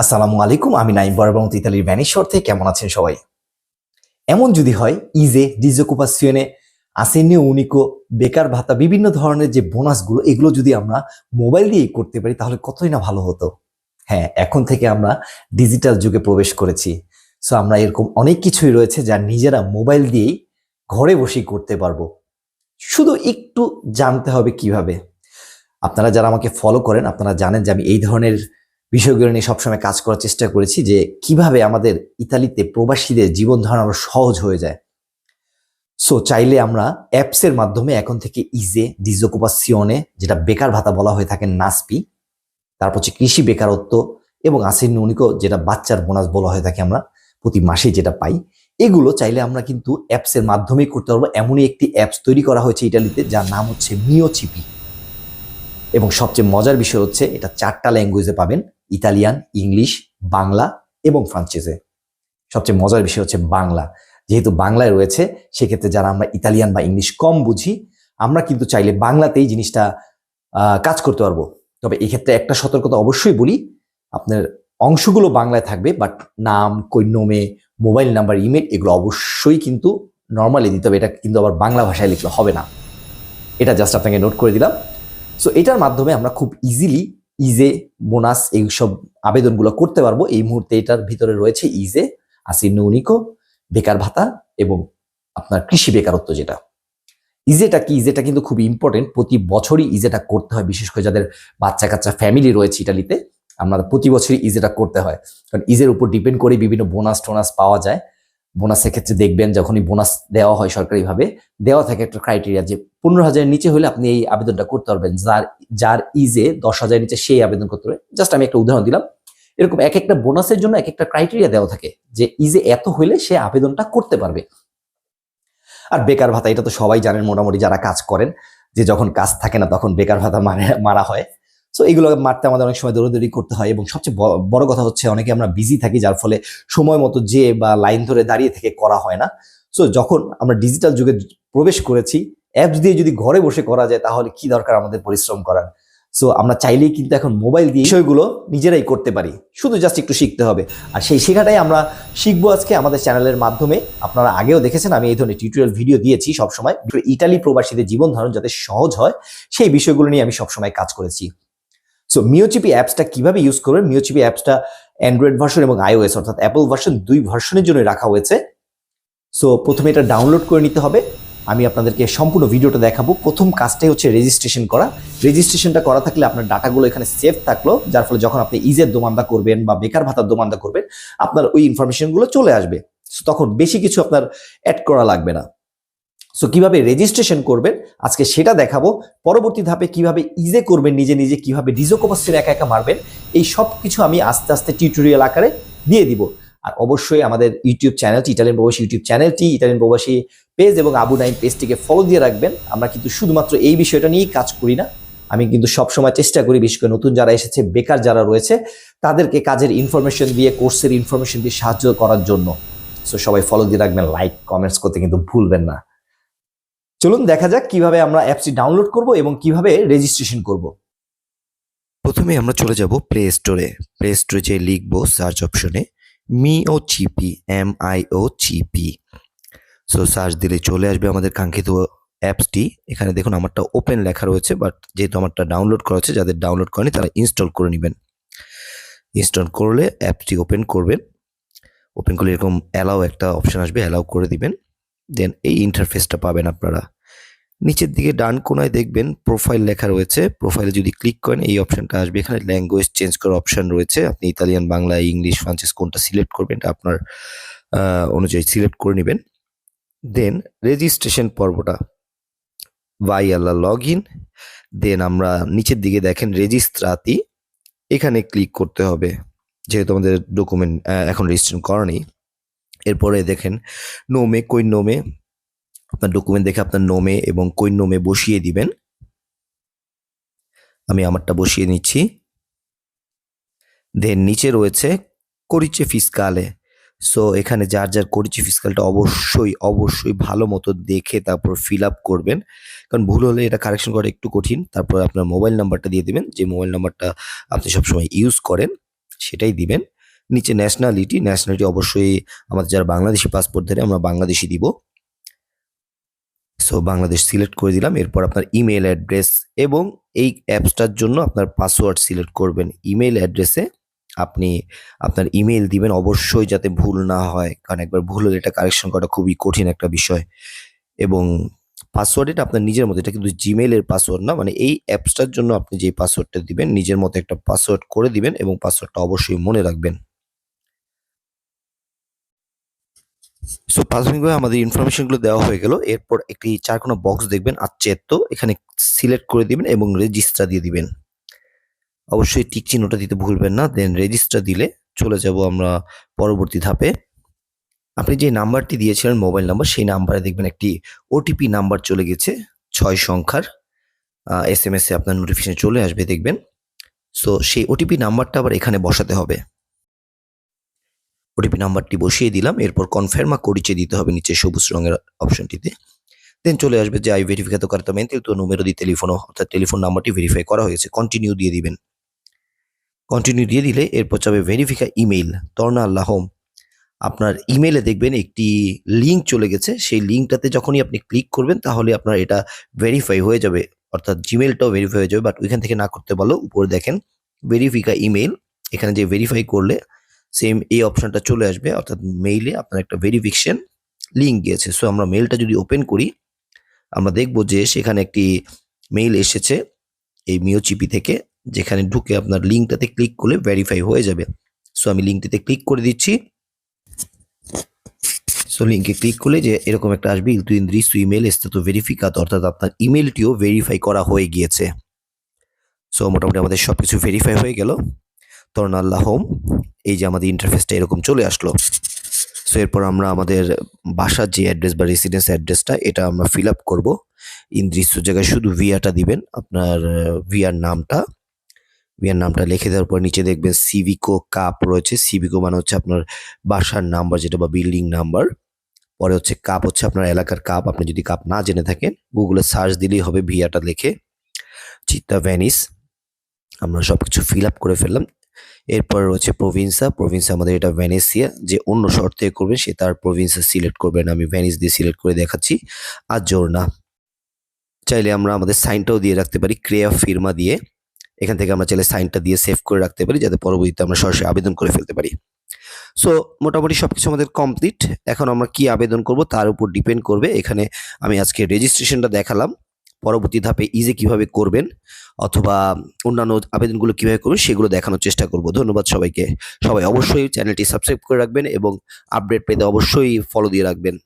আসসালামু আলাইকুম, আমি নাইম বরাবরমত ইতালির ভ্যানিশর থেকে কেমন আছেন সবাই? এমন যদি হয়, ইজে ডিজোকুপাসিয়নে আসেনিও উনিকো, বেকার ভাতা, বিভিন্ন ধরনের যে বোনাসগুলো, এগুলো যদি আমরা মোবাইল দিয়ে করতে পারি, তাহলে কতই না ভালো হতো? হ্যাঁ এখন থেকে আমরা ডিজিটাল যুগে প্রবেশ করেছি। সো আমরা এরকম অনেক কিছুই রয়েছে যা নিজেরা মোবাইল দিয়েই ঘরে বসেই করতে পারব। শুধু একটু জানতে হবে কীভাবে? আপনারা যারা আমাকে ফলো করেন, আপনারা জানেন যে আমি এই ধরনের বিষয়গুলো নিয়ে সবসময় কাজ করার চেষ্টা করেছি যে কীভাবে আমাদের ইতালিতে প্রবাসীদের জীবন ধারণ আরও সহজ হয়ে যায়। সো চাইলে আমরা অ্যাপসের মাধ্যমে এখন থেকে ইজে ডিজোকুপাসিয়নে যেটা বেকার ভাতা বলা হয়ে থাকে নাসপি তারপর হচ্ছে কৃষি বেকারত্ব এবং আসেন উনিকো যেটা বাচ্চার বোনাস বলা হয়ে থাকে আমরা, প্রতি মাসে যেটা পাই। এগুলো চাইলে আমরা কিন্তু অ্যাপসের মাধ্যমেই করতে পারব। এমনই একটি অ্যাপস তৈরি করা হয়েছে ইটালিতে যার নাম হচ্ছে মিও চিপি এবং সবচেয়ে মজার বিষয় হচ্ছে, এটা চারটা ল্যাঙ্গুয়েজে পাবেন। ইতালিয়ান, ইংলিশ, বাংলা এবং ফ্রান্সিসে। সবচেয়ে মজার বিষয় হচ্ছে বাংলা। যেহেতু বাংলায় রয়েছে, সেক্ষেত্রে যারা আমরা ইতালিয়ান বা ইংলিশ কম বুঝি, আমরা কিন্তু চাইলে বাংলাতেই জিনিসটা কাজ করতে পারব। তবে এক্ষেত্রে একটা সতর্কতা অবশ্যই বলি, আপনার অংশগুলো বাংলায় থাকবে, বাট নাম, কৈন্যমে, মোবাইল নাম্বার, ইমেল, এগুলো অবশ্যই কিন্তু নর্মালি দিতে হবে। এটা কিন্তু আবার বাংলা ভাষায় লিখলে হবে না। এটা জাস্ট আপনাকে নোট করে দিলাম। সো এটার মাধ্যমে আমরা খুব ইজিলি ইজে, বোনাস এইসব আবেদনগুলো করতে পারব। এই মুহূর্তে এটার ভিতরে রয়েছে ইজে আসিন উনিকো বেকার ভাতা এবং আপনার কৃষি বেকারত্ব যেটা। ইজেটা কি? ইজেটা কিন্তু খুব ইম্পর্টেন্ট প্রতি বছরই ইজেটা করতে হয়, বিশেষ করে যাদের বাচ্চা কাচ্চা ফ্যামিলি রয়েছে ইটালিতে আমরা প্রতি বছরই ইজেটা করতে হয়। কারণ ইজের উপর ডিপেন্ড করে বিভিন্ন বোনাস টোনাস পাওয়া যায়। বোনাসের ক্ষেত্রে দেখবেন যখনই বোনাস দেওয়া হয় সরকারিভাবে, দেওয়া থাকে একটা ক্রাইটেরিয়া যে পনেরো হাজারের নিচে হলে আপনি এই আবেদনটা করতে পারবেন। যার যার ইজে দশ হাজারের নিচে সেই আবেদন করতে পারবে জাস্ট আমি একটা উদাহরণ দিলাম। এরকম এক একটা বোনাসের জন্য এক একটা ক্রাইটেরিয়া দেওয়া থাকে যে ইজে এত হইলে সে আবেদনটা করতে পারবে। আর বেকার ভাতা, এটা তো সবাই জানেন, মোটামুটি যারা কাজ করেন, যে যখন কাজ থাকে না তখন বেকার ভাতা মানে মারা হয়। সো এগুলো মারতে আমাদের অনেক সময় দৌড়াদৌড়ি করতে হয় এবং সবচেয়ে বড় কথা হচ্ছে অনেকে আমরা বিজি থাকি যার ফলে সময় মতো যে বা লাইন ধরে দাঁড়িয়ে থেকে করা হয় না। সো যখন আমরা ডিজিটাল যুগে প্রবেশ করেছি অ্যাপস দিয়ে যদি ঘরে বসে করা যায় তাহলে কি দরকার আমাদের পরিশ্রম করার? সো আমরা চাইলেই কিন্তু এখন মোবাইল দিয়ে বিষয়গুলো নিজেরাই করতে পারি। শুধু জাস্ট একটু শিখতে হবে। আর সেই শেখাটাই আমরা শিখব আজকে আমাদের চ্যানেলের মাধ্যমে। আপনারা আগেও দেখেছেন, আমি এই ধরনের টিউটোরিয়াল ভিডিও দিয়েছি সবসময়। ইটালি প্রবাসীদের জীবন ধারণ যাতে সহজ হয়, সেই বিষয়গুলো নিয়ে আমি সবসময় কাজ করেছি। সো মিওচিপি অ্যাপসটা কীভাবে ইউজ করবেন? মিওচিপি অ্যাপসটা অ্যান্ড্রয়েড ভার্সন এবং আইওএস অর্থাৎ অ্যাপল ভার্সন দুই ভার্সনের জন্য রাখা হয়েছে। সো প্রথমে এটা ডাউনলোড করে নিতে হবে। আমি আপনাদেরকে সম্পূর্ণ ভিডিওটা দেখাবো। প্রথম কাজটাই হচ্ছে রেজিস্ট্রেশন করা। রেজিস্ট্রেশনটা করা থাকলে আপনার ডাটাগুলো এখানে সেভ থাকল, যার ফলে যখন আপনি ইজের দোমান্দা করবেন বা বেকার ভাতার দোমান্দা করবেন, আপনার ওই ইনফরমেশনগুলো চলে আসবে। তখন বেশি কিছু আপনার অ্যাড করা লাগবে না। সো কীভাবে রেজিস্ট্রেশন করবেন? আজকে সেটা দেখাবো। পরবর্তী ধাপে কীভাবে ইজে করবেন, নিজে নিজে কীভাবে ডিজোকোপাসের একা একা মারবেন, এই সব কিছু আমি আস্তে আস্তে টিউটোরিয়াল আকারে দিয়ে দিব। আর অবশ্যই আমাদের ইউটিউব চ্যানেলটি ইটালিয়ান প্রবাসী ইউটিউব চ্যানেলটি ইটালিয়ান প্রবাসী পেজ এবং আবু নাইন পেজটিকে ফলো দিয়ে রাখবেন। আমরা কিন্তু শুধুমাত্র এই বিষয়টা নিয়েই কাজ করি না। আমি কিন্তু সবসময় চেষ্টা করি বিশেষ করে নতুন যারা এসেছে, বেকার যারা রয়েছে, তাদেরকে কাজের ইনফরমেশন দিয়ে কোর্সের ইনফরমেশন দিয়ে সাহায্য করার জন্য। সো সবাই ফলো দিয়ে রাখবেন লাইক কমেন্টস করতে কিন্তু ভুলবেন না। চলুন দেখা যাক কীভাবে আমরা অ্যাপসটি ডাউনলোড করব এবং কীভাবে রেজিস্ট্রেশন করব। প্রথমে আমরা চলে যাব প্লে স্টোরে প্লে স্টোরে যে লিখব সার্চ অপশনে me O CP M I O CP so search দিলে চলে আসবে আমাদের কাঙ্ক্ষিত অ্যাপসটি। এখানে দেখুন আমারটা ওপেন লেখা রয়েছে বাট যেহেতু আমারটা ডাউনলোড করা হচ্ছে, যাদের ডাউনলোড করেনি, তারা ইনস্টল করে নেবেন। ইনস্টল করলে অ্যাপটি ওপেন করবেন। ওপেন করলে এরকম অ্যালাও একটা অপশন আসবে অ্যালাউ করে দিবেন। দেন এই ইন্টারফেসটা পাবেন আপনারা। নিচের দিকে ডান কোনায় দেখবেন প্রোফাইল লেখা রয়েছে। প্রোফাইলে যদি ক্লিক করেন, এই অপশনটা আসবে। এখানে ল্যাঙ্গুয়েজ চেঞ্জ করার অপশন রয়েছে। আপনি ইতালিয়ান, বাংলা, ইংলিশ, ফ্রান্সিস কোনটা সিলেক্ট করবেন এটা আপনার অনুযায়ী সিলেক্ট করে নেবেন। দেন রেজিস্ট্রেশন পর্বটা। বাই আল্লাহ লগ ইন দেন আমরা নিচের দিকে দেখেন রেজিস্ট্রাতি এখানে ক্লিক করতে হবে। যেহেতু আমাদের ডকুমেন্ট এখন রেজিস্ট্রেশন করা নেই। এরপরে দেখেন নোমে কই নোমে আপনার ডকুমেন্ট দেখে আপনার নোমে এবং কই নোমে বসিয়ে দিবেন। আমি আমারটা বসিয়ে নিচ্ছি। দেন নিচে রয়েছে করিচে ফিসকালে সো এখানে যার যার করিচে ফিসকালটা অবশ্যই অবশ্যই ভালো মতো দেখে তারপর ফিল আপ করবেন। কারণ ভুল হলে এটা কারেকশন করা একটু কঠিন। তারপর আপনার মোবাইল নাম্বারটা দিয়ে দিবেন। যে মোবাইল নাম্বারটা আপনি সবসময় ইউজ করেন, সেটাই দিবেন। নিচে ন্যাশনালিটি ন্যাশনালিটি অবশ্যই আমাদের যারা বাংলাদেশি পাসপোর্ট ধরে আমরা বাংলাদেশি দিব। সো বাংলাদেশ সিলেক্ট করে দিলাম। এরপর আপনার ইমেল অ্যাড্রেস এবং এই অ্যাপসটার জন্য আপনার পাসওয়ার্ড সিলেক্ট করবেন। ইমেল অ্যাড্রেসে আপনি আপনার ইমেল দিবেন। অবশ্যই যাতে ভুল না হয়, কারণ একবার ভুল হলে এটা কারেকশন করা খুবই কঠিন একটা বিষয়। এবং পাসওয়ার্ড এটা আপনার নিজের মতো, এটা কিন্তু জিমেলের পাসওয়ার্ড না। মানে এই অ্যাপসটার জন্য আপনি যে পাসওয়ার্ডটা দিবেন, নিজের মতো একটা পাসওয়ার্ড করে দিবেন এবং পাসওয়ার্ডটা অবশ্যই মনে রাখবেন। সো প্রাথমিকভাবে আমাদের ইনফরমেশনগুলো দেওয়া হয়ে গেল। এরপর একটি চার কোনো বক্স দেখবেন আচ্ছেত্ত এখানে সিলেক্ট করে দিবেন এবং রেজিস্টার দিয়ে দিবেন। অবশ্যই টিক চিহ্নটা দিতে ভুলবেন না দেন রেজিস্টার দিলে চলে যাব আমরা পরবর্তী ধাপে। আপনি যে নাম্বারটি দিয়েছিলেন মোবাইল নাম্বার সেই নাম্বারে দেখবেন একটি ওটিপি নাম্বার চলে গেছে, ছয় সংখ্যার। এস এম এস আপনার নোটিফিকেশন চলে আসবে, দেখবেন। সো সেই ওটিপি নাম্বারটা আবার এখানে বসাতে হবে। ওটিপি নাম্বারটি বসিয়ে দিলাম, এরপর কনফার্মা করিচে দিতে হবে নিচে সবুজ রঙের অপশনটিতে দেন চলে আসবে যে আই ভেরিফিকাতো correctamente tu número di teléfono অর্থাৎ টেলিফোন নাম্বারটি ভেরিফাই করা হয়েছে কন্টিনিউ দিয়ে দিবেন। কন্টিনিউ দিয়ে দিলে এরপর যাবে ভেরিফিকা ইমেইল তর্না আল্লাহ হোম আপনার ইমেলে দেখবেন একটি লিঙ্ক চলে গেছে, সেই লিঙ্কটাতে যখনই আপনি ক্লিক করবেন, তাহলে আপনার এটা ভেরিফাই হয়ে যাবে, অর্থাৎ জিমেলটাও ভেরিফাই হয়ে যাবে বাট ওইখান থেকে না করতে বলো উপরে দেখেন ভেরিফিকা ইমেইল এখানে যে ভেরিফাই করলে সেম এই অপশনটা চলে আসবে, অর্থাৎ মেইলে আপনার একটা ভেরিফিকেশন লিঙ্ক গিয়েছে। সো আমরা মেইলটা যদি ওপেন করি, আমরা দেখব যে সেখানে একটি মেইল এসেছে এই মিওচিপি থেকে, যেখানে ঢুকে আপনার লিঙ্কটাতে ক্লিক করলে ভেরিফাই হয়ে যাবে। সো আমি লিঙ্কটিতে ক্লিক করে দিচ্ছি। সো লিঙ্কে ক্লিক করলে যে এরকম একটা আসবে তুই দৃশ্য ইমেল তো ভেরিফিকাত অর্থাৎ আপনার ইমেলটিও ভেরিফাই করা হয়ে গিয়েছে। সো মোটামুটি আমাদের সব কিছু ভেরিফাই হয়ে গেল। তরন আল্লাহ হোম এই যে আমাদের ইন্টারফেসটা এরকম চলে আসলো। সো এরপর আমরা আমাদের বাসার যে অ্যাড্রেস বা রেসিডেন্স অ্যাড্রেসটা এটা আমরা ফিল আপ করব ইনদৃশ্য জায়গায় শুধু ভিয়াটা দিবেন, আপনার ভিয়ার নামটা। ভিয়ার নামটা লিখে দেওয়ার পর নিচে দেখবেন সিভিকো কাপ রয়েছে। সিভিকো মানে হচ্ছে আপনার বাসার নাম্বার যেটা বা বিল্ডিং নাম্বার পরে হচ্ছে কাপ হচ্ছে আপনার এলাকার কাপ আপনি যদি কাপ না জেনে থাকেন গুগলে সার্চ দিলেই হবে ভিয়াটা লিখে। চিত্তা ভ্যানিস আমরা সব কিছু ফিল আপ করে ফেললাম। এরপর রয়েছে প্রভিন্সা। প্রভিন্সা আমাদের এটা ভ্যানেসিয়া যে অন্য শর্ত থেকে করবেন, সে তার প্রভিন্সা সিলেক্ট করবেন। আমি ভ্যানিস দিয়ে সিলেক্ট করে দেখাচ্ছি। আর জোর না চাইলে আমরা আমাদের সাইনটাও দিয়ে রাখতে পারি, ক্রিয়া ফিরমা দিয়ে। এখান থেকে আমরা চাইলে সাইনটা দিয়ে সেভ করে রাখতে পারি, যাতে পরবর্তীতে আমরা সরাসরি আবেদন করে ফেলতে পারি। সো মোটামুটি সব কিছু আমাদের কমপ্লিট এখন আমরা কি আবেদন করব, তার উপর ডিপেন্ড করবে। এখানে আমি আজকে রেজিস্ট্রেশনটা দেখালাম। পরবর্তী ধাপে ইজে কীভাবে করবেন অথবা অন্যান্য আবেদনগুলো কীভাবে করবেন সেগুলো দেখানোর চেষ্টা করব। ধন্যবাদ সবাইকে। সবাই অবশ্যই চ্যানেলটি সাবস্ক্রাইব করে রাখবেন এবং আপডেট পেতে অবশ্যই ফলো দিয়ে রাখবেন।